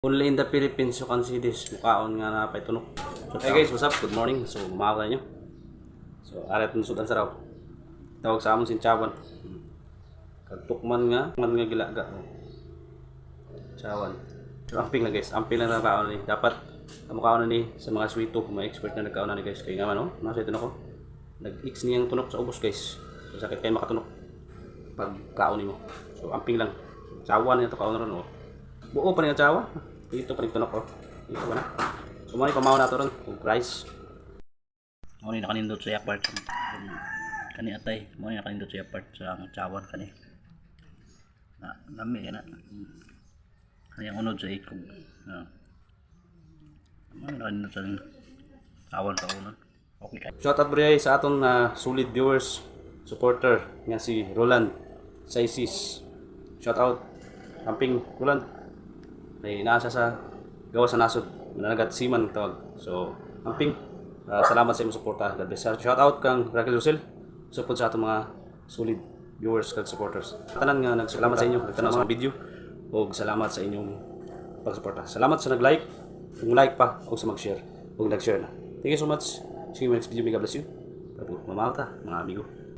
Only in the Philippines you can see this. Mukhaon nga na pa'y tunok. So, hey guys, what's up? Good morning. So, umaga nyo. So, arat ng sudan saraw. Tawag sa amon sinchawan. Kagtukman nga. Man nga gilaga. Chawan. So, amping na guys. Amping lang na kaon ni. Dapat kamukhaon na ni sa mga sweeto. Mga expert na nagkaon na ni guys. Kaya nga man, oh. Nasa ito na ko. Nag-ix niyang tunok sa ubos guys. So, sakit kayo makatunok. Pag kaon mo. So, amping lang. Chawan niya to kaon ron, oh. Buo pa ang tsawa. Dito pa rin ko. Dito pa na. So, muna pamaw na ito ron. Kung price. Muna yung nakanindot sa apart. Kani atay. Muna yung nakanindot sa apart sa tsawan kani. Na, nami ka na. Kani ang unod sa ikog. No. Muna yung nakanindot sa tsawan ka unod. Okay ka. Shout out bro sa atong uh, solid viewers, supporter nga si Roland Saisis. Shout out. Camping Roland may nasa sa gawa sa nasod. Nanagat siman ang tawag. So amping ah, salamat sa imong suporta. God bless. Shout out kang Raquel Rosel support sa atong mga solid viewers kag supporters. Tanan nga nagsalamat sa inyo. Nagtanaw sa video. Ug salamat sa inyong pagsuporta. Salamat sa nag-like. Kung like pa o sa mag-share. Ug nag-share na. Thank you so much. See you next video. May God bless you. Mamahal ta mga amigo